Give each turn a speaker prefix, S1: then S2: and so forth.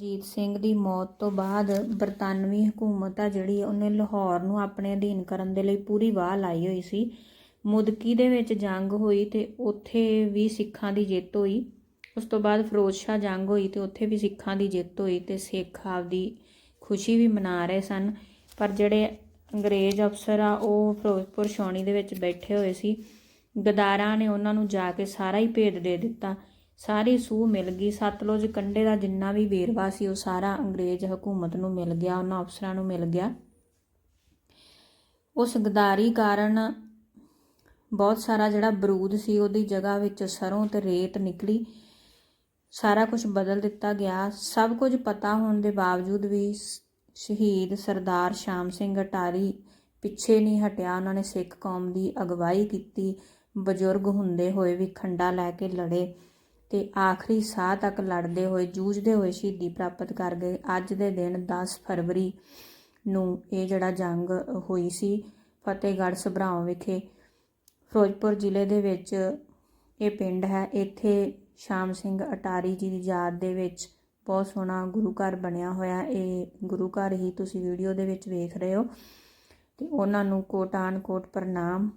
S1: ਜੀਤ ਸਿੰਘ ਦੀ ਮੌਤ ਤੋਂ ਬਾਅਦ ਬਰਤਾਨਵੀ ਹਕੂਮਤ ਆ ਜਿਹੜੀ, ਉਹਨੇ ਲਾਹੌਰ ਨੂੰ ਆਪਣੇ ਅਧੀਨ ਕਰਨ ਦੇ ਲਈ ਪੂਰੀ ਵਾਹ ਲਾਈ ਹੋਈ ਸੀ। ਮੁਦਕੀ ਦੇ ਵਿੱਚ ਜੰਗ ਹੋਈ ਤੇ ਉੱਥੇ ਵੀ ਸਿੱਖਾਂ ਦੀ ਜਿੱਤ ਹੋਈ। ਉਸ ਤੋਂ ਬਾਅਦ ਫਿਰੋਜ਼ ਸ਼ਾਹ ਜੰਗ ਹੋਈ ਤੇ ਉੱਥੇ ਵੀ ਸਿੱਖਾਂ ਦੀ ਜਿੱਤ ਹੋਈ ਤੇ ਸਿੱਖ ਆਪਦੀ ਖੁਸ਼ੀ ਵੀ ਮਨਾ ਰਹੇ ਸਨ। ਪਰ ਜਿਹੜੇ ਅੰਗਰੇਜ਼ ਅਫਸਰ ਆ, ਉਹ ਫਿਰੋਜ਼ਪੁਰ ਛਾਉਣੀ ਦੇ ਵਿੱਚ ਬੈਠੇ ਹੋਏ ਸੀ। ਗਦਾਰਾਂ ਨੇ ਉਹਨਾਂ ਨੂੰ ਜਾ ਕੇ ਸਾਰਾ ਹੀ ਭੇਦ ਦੇ ਦਿੱਤਾ। ਸਾਰੀ ਸੂਹ ਮਿਲ ਗਈ। ਸਤਲੁਜ ਕੰਢੇ ਦਾ ਜਿੰਨਾ ਵੀ ਵੇਰਵਾ ਸੀ, ਉਹ ਸਾਰਾ ਅੰਗਰੇਜ਼ ਹਕੂਮਤ ਨੂੰ ਮਿਲ ਗਿਆ, ਉਹਨਾਂ ਅਫਸਰਾਂ ਨੂੰ ਮਿਲ ਗਿਆ। ਉਸ ਗਦਾਰੀ ਕਾਰਨ ਬਹੁਤ ਸਾਰਾ ਜਿਹੜਾ ਬਰੂਦ ਸੀ, ਉਹਦੀ ਜਗ੍ਹਾ ਵਿੱਚ ਸਰੋਂ ਤੇ ਰੇਤ ਨਿਕਲੀ। ਸਾਰਾ ਕੁਝ ਬਦਲ ਦਿੱਤਾ ਗਿਆ। ਸਭ ਕੁਝ ਪਤਾ ਹੋਣ ਦੇ ਬਾਵਜੂਦ ਵੀ ਸ਼ਹੀਦ ਸਰਦਾਰ ਸ਼ਾਮ ਸਿੰਘ ਅਟਾਰੀ ਪਿੱਛੇ ਨਹੀਂ ਹਟਿਆ। ਉਹਨਾਂ ਨੇ ਸਿੱਖ ਕੌਮ ਦੀ ਅਗਵਾਈ ਕੀਤੀ। ਬਜ਼ੁਰਗ ਹੁੰਦੇ ਹੋਏ ਵੀ ਖੰਡਾ ਲੈ ਕੇ ਲੜੇ। ਤੇ ਆਖਰੀ ਸਾਹ ਤੱਕ ਲੜਦੇ ਹੋਏ, ਜੂਝਦੇ ਹੋਏ ਸ਼ਹੀਦੀ ਪ੍ਰਾਪਤ ਕਰ ਗਏ। ਅੱਜ ਦੇ ਦਿਨ 10 ਫਰਵਰੀ ਨੂੰ ਇਹ ਜਿਹੜਾ ਜੰਗ ਹੋਈ ਸੀ, ਫਤਿਹਗੜ੍ਹ ਸਭਰਾਵਾਂ ਵਿਖੇ, ਫਿਰੋਜ਼ਪੁਰ ਜ਼ਿਲ੍ਹੇ ਦੇ ਵਿੱਚ ਇਹ ਪਿੰਡ ਹੈ। ਇੱਥੇ ਸ਼ਾਮ ਸਿੰਘ ਅਟਾਰੀ ਜੀ ਦੀ ਯਾਦ ਦੇ ਵਿੱਚ ਬਹੁਤ ਸੋਹਣਾ ਗੁਰੂ ਘਰ ਬਣਿਆ ਹੋਇਆ। ਇਹ ਗੁਰੂ ਘਰ ਹੀ ਤੁਸੀਂ ਵੀਡੀਓ ਦੇ ਵਿੱਚ ਵੇਖ ਰਹੇ ਹੋ। ਤੇ ਉਹਨਾਂ ਨੂੰ ਕੋਟਾਨ ਕੋਟ ਪ੍ਰਣਾਮ।